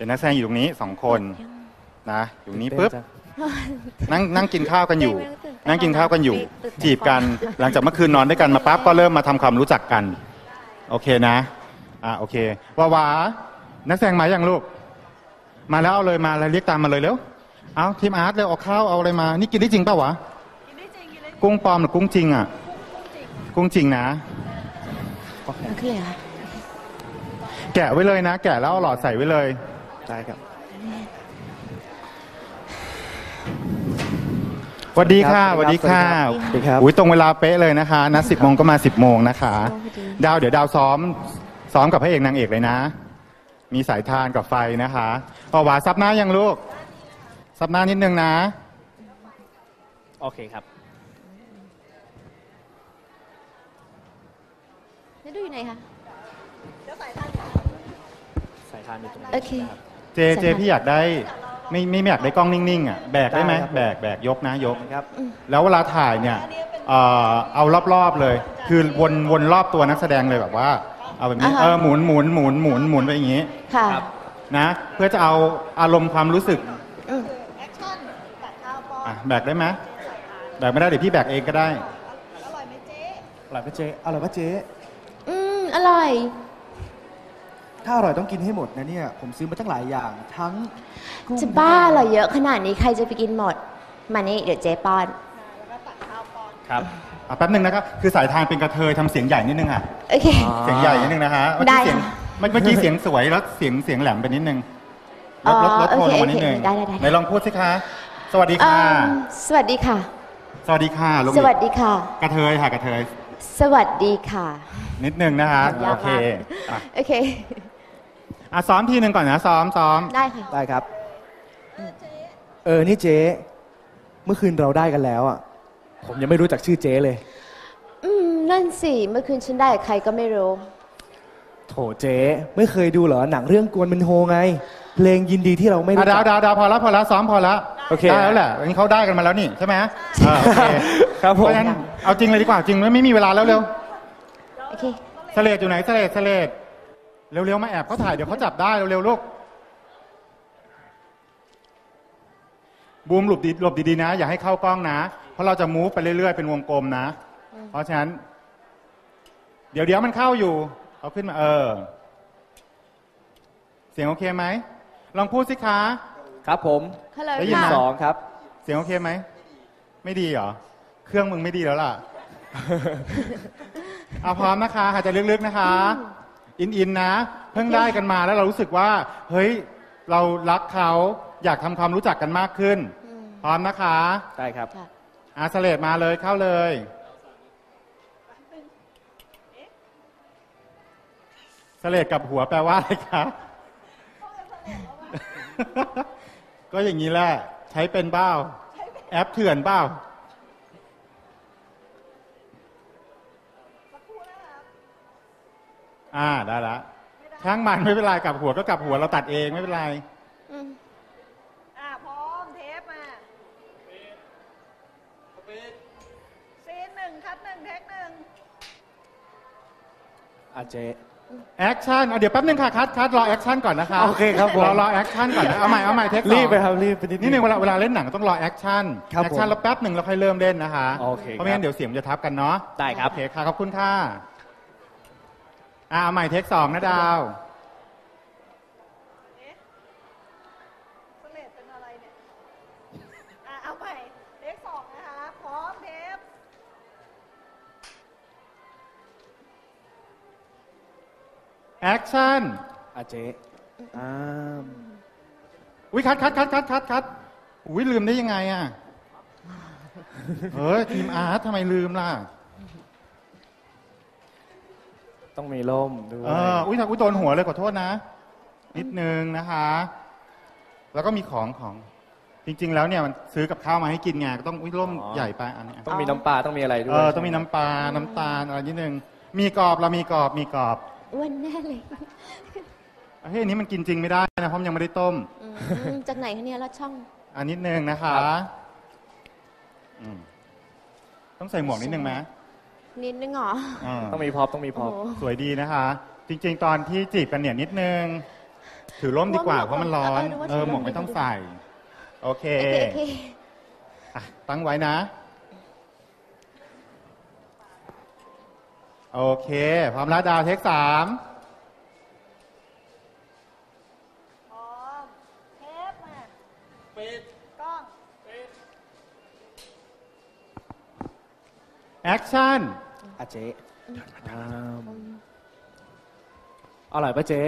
เป็นนักแสดงอยู่ตรงนี้สองคนนะอยู่ตรงนี้ปุ๊บนั่งนั่งกินข้าวกันอยู่ นั่งกินข้าวกันอยู่ จีบกันหลังจากเมื่อคืนนอนด้วยกันมาปั๊บก็เริ่มมาทำความรู้จักกัน โอเคนะอ่าโอเควาวานักแสดงมาอย่างลูก มาแล้วเอาเลยมาแล้วเรียกตามมาเลยเร็วเอาทีมอาร์ตเร็วเอาข้าวเอาอะไรมา นี่กินได้จริงเปล่าวะกุ้งปลอมหรือกุ้งจริงอะกุ้งจริงนะโอเคเหรอแกะไว้เลยนะ แกะแล้วเอาหลอดใส่ไว้เลย ได้ครับสวัสดีค่ะสสวัวัสสดีดีครัค่ะบสวัสดีครับ อุ้ยตรงเวลาเป๊ะเลยนะคะ นัดสิบโมงก็มาสิบโมงนะคะโอ้พอดีดาวเดี๋ยวดาวซ้อม ซ้อมกับพระเอกนางเอกเลยนะ มีสายทานกับไฟนะคะพอหวาซับหน้ายังลูก ซับหน้านิดนึงนะ โอเคครับแล้วดูอยู่ไหนคะสายทานอยู่ตรงนี้โอเคครับ เจเจพี่อยากได้ไม่ไม่ไม่อยากได้กล้องนิ่งๆอะแบกได้ไหมได้ครับ แบกแบกยกนะยก ครับ แล้วเวลาถ่ายเนี่ยเอ่อเอารอบๆเลย คือวนวนรอบตัวนักแสดงเลยแบบว่า เอาแบบนี้อ่าฮะ เออหมุนหมุนหมุนหมุนหมุนไปอย่างนี้ค่ะครับ นะเพื่อจะเอาอารมณ์ความรู้สึกอืมอะแบกได้ไหมแบกไม่ได้เดี๋ยวพี่แบกเองก็ได้ อร่อยไหมเจ๊อร่อยปะเจ๊อืมอร่อย ถ้าอร่อยต้องกินให้หมดนะเนี่ย ผมซื้อมาตั้งหลายอย่าง ทั้งกุ้งจะบ้าเหรอเยอะขนาดนี้ใครจะไปกินหมด มานี่เดี๋ยวเจ๊ป้อน ครับอะแป๊บหนึ่งนะครับ คือสายทางเป็นกระเทยทำเสียงใหญ่นิดนึงอะ โอเคอ๋อเสียงใหญ่นิดนึงนะฮะเมื่อได้กี้เสียงค่ะเมื่อเมื่อกี้เสียงสวยแล้วเสียงเสียงแหลมไปนิดนึงลดลดลดอ๋อโทนลงโอมาเคนิดนึงโอเคได้ได้ได้ ไหนลองพูดสิคะ สวัสดีเอิ่ค่ะ มสวัสดีค่ะ สวัสดีค่ะลงสอีกวัสดีค่ะ กระเทยค่ะกระเทย สวัสดีค่ะ นิดนึงนะคะยากมาก โอเคอะโอเค อะซ้อมทีหนึ่งก่อนนะซ้อมซ้อมได้ค่ะ ได้ครับ เออ นี่เจ๊ เมื่อคืนเราได้กันแล้วอะ ผมยังไม่รู้จักชื่อเจ๊เลย อืม นั่นสิ เมื่อคืนฉันได้กับใครก็ไม่รู้ โถเจ๊ไม่เคยดูเหรอ หนังเรื่องกวนมันโฮไง เพลงยินดีที่เราไม่อะรู้ดาจัวก ดาวดาวพอแล้วพอแล้วซ้อมพอแล้วโอเคได้แล้วแหละอันนี้เขาได้กันมาแล้วนี่ใช่ไหมเออโอเคครับเพผมราะฉะนั้นเอาจริงเลยดีกว่าจริงไม่ไม่มีเวลาแล้วเร็วโอเคสเลดอยู่ไหนสเลดสเลด เร็วๆมาแอบเขาถ่ายเดี๋ยวเขาจับได้เร็วๆลูกบูมหลบดีหลบดีๆนะ อย่าให้เข้ากล้องนะ เพราะเราจะมูฟไปเรื่อยๆเป็นวงกลมนะ เพราะฉะนั้น เดี๋ยวเดี๋ยวมันเข้าอยู่เอาขึ้นมาเออ เสียงโอเคไหมลองพูดสิคะ ครับผมฮัลโหลได้ยินค่ะไหม สองครับ เสียงโอเคไหม ไม่ดีเหรอ เครื่องมึงไม่ดีแล้วล่ะ เอาพร้อมนะคะหายใจลึกๆนะคะ อินอินๆนะ เพิ่งได้กันมาแล้วเรารู้สึกว่า เฮ้ย เรารักเขาอยากทำความรู้จักกันมากขึ้นพร้อมนะคะได้ครับ ค่ะ อาสเลดมาเลยเข้าเลย สเลดกับหัวแปลว่าอะไรคะ ก็อย่างนี้แหละ ใช้เป็นเบ้า แอปเถื่อนเบ้า อ่าได้ละช่างมันไม่เป็นไรกลับหัวก็กลับหัวเราตัดเองไม่เป็นไรอืมอ่าพร้อมเทปมาซีนหนึ่งคัดหนึ่งเทคหนึ่งอาเจ๊แอคชั่นเอาเดี๋ยวแป๊บนึงค่ะคัดคัดรอแอคชั่นก่อนนะคะโอเคครับผม รอรอแอคชั่นก่อนนะเอาใหม่เอาใหม่เทคสองรีบไปครับรีบไปนิด นี่หนึ่งเวลาเวลาเล่นหนังต้องรอแอคชั่นครับแอคชั่นผมแล้วแป๊บหนึ่งเราค่อยเริ่มเล่นนะคะโอเคเพราะไม่งั้นครับเดี๋ยวเสียงมันจะทับกันเนาะได้ครับ โอเคค่ะขอบคุณค่ะ อ่าเอาใหม่เทคสองนะดาวสเลดเป็นอะไรเนี่ย อ่าเอาใหม่เทคสองนะคะ พร้อมเทปแอคชั่นอาเจ๊อ่าอุ้ยคัดคัดคัดคัดคัดคัดอุ้ยลืมได้ยังไงอะ เฮ้ยทีมอาร์ตทำไมลืมล่ะ ต้องมีร่มด้วย เอออุ้ยถ้าอุ้ยโดนหัวเลยขอโทษนะ นิดนึงนะคะ แล้วก็มีของของจริง ๆ แล้วเนี่ยมันซื้อกับข้าวมาให้กินไงก็ต้องอุ้ยร่มใหญ่ไปอันนี้ต้องมีน้ำปลาต้องมีอะไรด้วยเออต้องมีน้ำปลาน้ำตาลอะไรนิดนึงมีกรอบเรามีกรอบมีกรอบอ้วนแน่เลยเฮ้ยอันนี้มันกินจริงไม่ได้นะเพราะมันยังไม่ได้ต้ม อืมจากไหนคะเนี่ยลอดช่อง อันนิดนึงนะคะอืมต้องใส่หมวกนิดนึงไหม นิดนึงเหรอ อ่าต้องมีพร็อพต้องมีพร็อพโอ้ สวยดีนะคะ จริงๆ ตอนที่จีบกันเนี่ยนิดนึง ถือร่มดีกว่าหมวกเพราะมันร้อน เออนึกว่าเออถือร่มหมวกไม่ต้องใส่ โอเคโอเคโอเคอะตั้งไว้นะ โอเค พร้อมแล้วดาวเทคสามพร้อมเทปมาปิดกล้อง แอคชั่น อาเจ๊อืมอร่อยปะเจ๊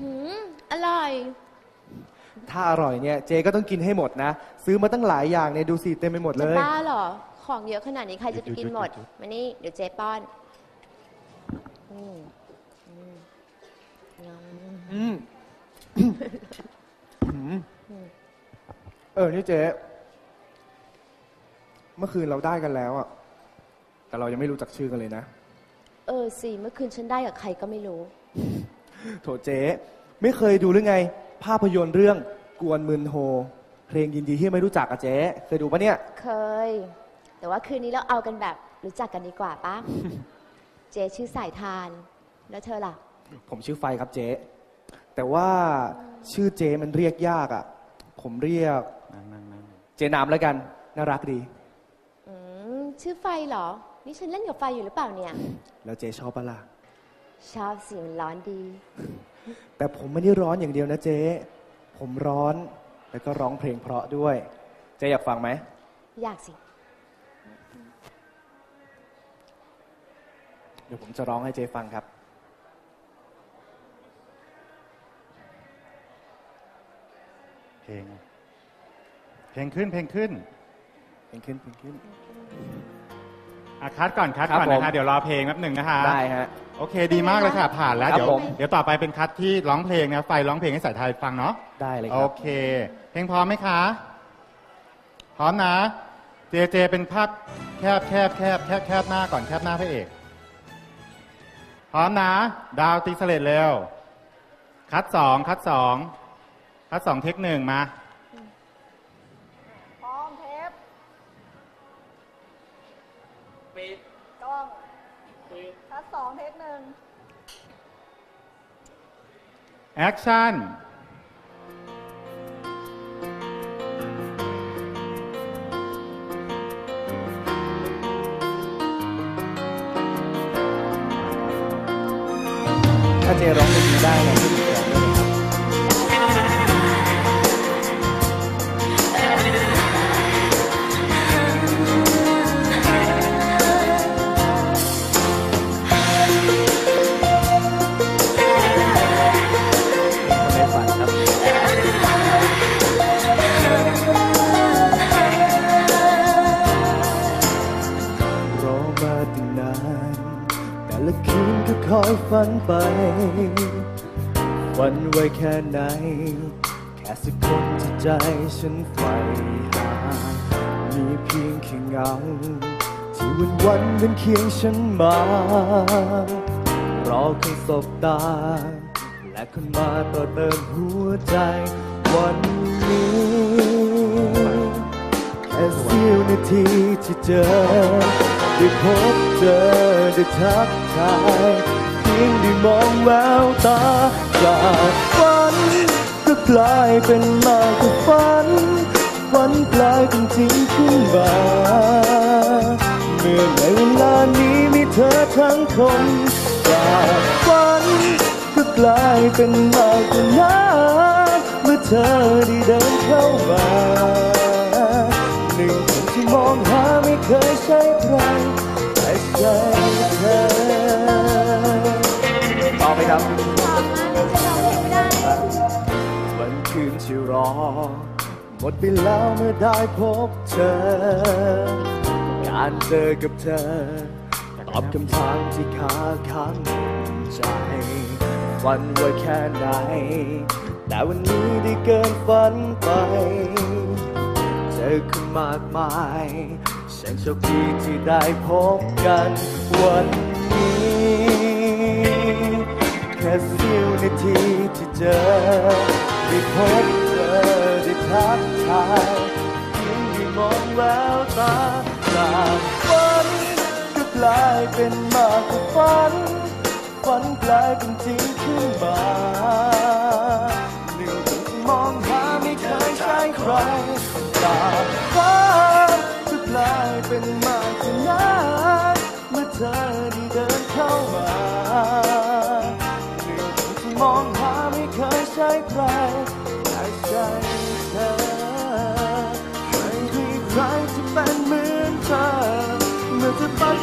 หืม อร่อย ถ้าอร่อยเนี่ยเจ๊ก็ต้องกินให้หมดนะ ซื้อมาตั้งหลายอย่างเนี่ยดูสิเต็มไปหมดเลจะย บ้าเหรอ ของเยอะขนาดนี้ใครจะไปกินหมดหยุดหยุดหยุดมานี่ เดี๋ยวเจ๊ป้อนอืมอืมยำอืมเออ นี่เจ๊ เมื่อคืนเราได้กันแล้วอะ แต่เรายังไม่รู้จักชื่อกันเลยนะ เออสิเมื่อคืนฉันได้กับใครก็ไม่รู้ โถเจ๊ไม่เคยดูหรือไง ภาพยนตร์เรื่องกวนมืนโฮ เพลงยินดีที่ไม่รู้จักอะเจ๊เคยดูปะเนี่ย เคย แต่ว่าคืนนี้เราเอากันแบบรู้จักกันดีกว่าปะ เจ๊ชื่อสายทาน แล้วเธอล่ะ ผมชื่อไฟครับเจ๊แต่ว่าชื่อเจ๊มันเรียกยากอะผมเรียก นั่งนั่งนั่งเจ๊น้ำแล้วกัน น่ารักดี อืม ชื่อไฟเหรอ นี่ฉันเล่นกับไฟอยู่หรือเปล่าเนี่ย แล้วเจ๊ชอบปะล่ะ ชอบสิมันร้อนดี แต่ผมไม่ได้ร้อนอย่างเดียวนะเจ๊ ผมร้อนแล้วก็ร้องเพลงเพราะด้วย เจ๊อยากฟังไหม อยากสิ เดี๋ยวผมจะร้องให้เจ๊ฟังครับ เพลง เพลงขึ้นเพลงขึ้น เพลงขึ้นเพลงขึ้น อะคัดก่อนคัดครับก่อนผมนะคะเดี๋ยวรอเพลงแป๊บหนึ่งนะคะ ได้ฮะ โอเคดีมากเลยค่ะผ่านแล้ว ครับเดี๋ยวผม เดี๋ยวต่อไปเป็นคัดที่ร้องเพลงนะไฟร้องเพลงให้สายไทยฟังเนาะได้เลยคโอรับ เค เพลงพร้อมไหมคะ พร้อมนะ เจเจเป็นภาพแคบแคบแคบแคบแคบหน้าก่อนแคบหน้าพระเอก พร้อมนะ ดาวตีเสลดเร็ว คัดสองคัดสองคัดสองเทคหนึ่งมา สองเทปหนึ่งแอคชั่นถ้าเจ๊ร้องเพลงนี้ได้นะช่วย ฝันไปฝันไว้แค่ไหน แค่สักคนที่ใจฉันใฝ่หา มีเพียงแค่เงา ที่วันวันเป็นเคียงฉันมา รอคนสบตา และคนมาต่อเติมหัวใจวันนี้แค่เสี้ยวนาทีที่เจอ ได้พบเจอ ได้ทักทาย ยงได้มองแววตา จากฝันก็กลายเป็นมากกว่าฝัน ฝันกลายเป็นจริงขึ้นมาเมื่อในเวลานี้มีเธอทั้งคนจากฝันก็กลายเป็นมากกว่านั้นเมื่อเธอได้เดินเข้ามาหนึ่งคนที่มองหาไม่เคยใช่ใครแต่ใช่เธอ ครับวันคืนที่รอ หมดไปแล้วเมื่อได้พบเธอ การเจอกับเธอ ตอบคำถามที่คาค้างใจฝันไว่าแค่ไหน แต่วันนี้ได้เกินฝันไป เจอคนมากมายฉันโชคดีที่ได้พบกันวัน เจอได้พบเธอได้ทักทายยิ่งได้มองแววตาจากฝันก็กลายเป็นมากกว่าฝันฝันกลายเป็นจริงขึ้นมาหนึ่งมองหาไม่เคยใช่ใครตา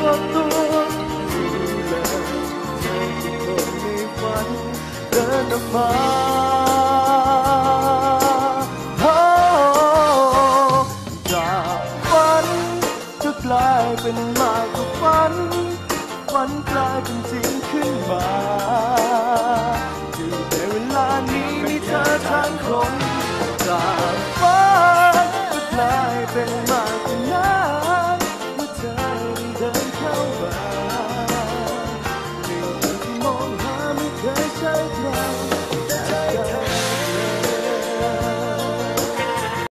ว่าตัวดูแล้วคนในฝันเดินออกา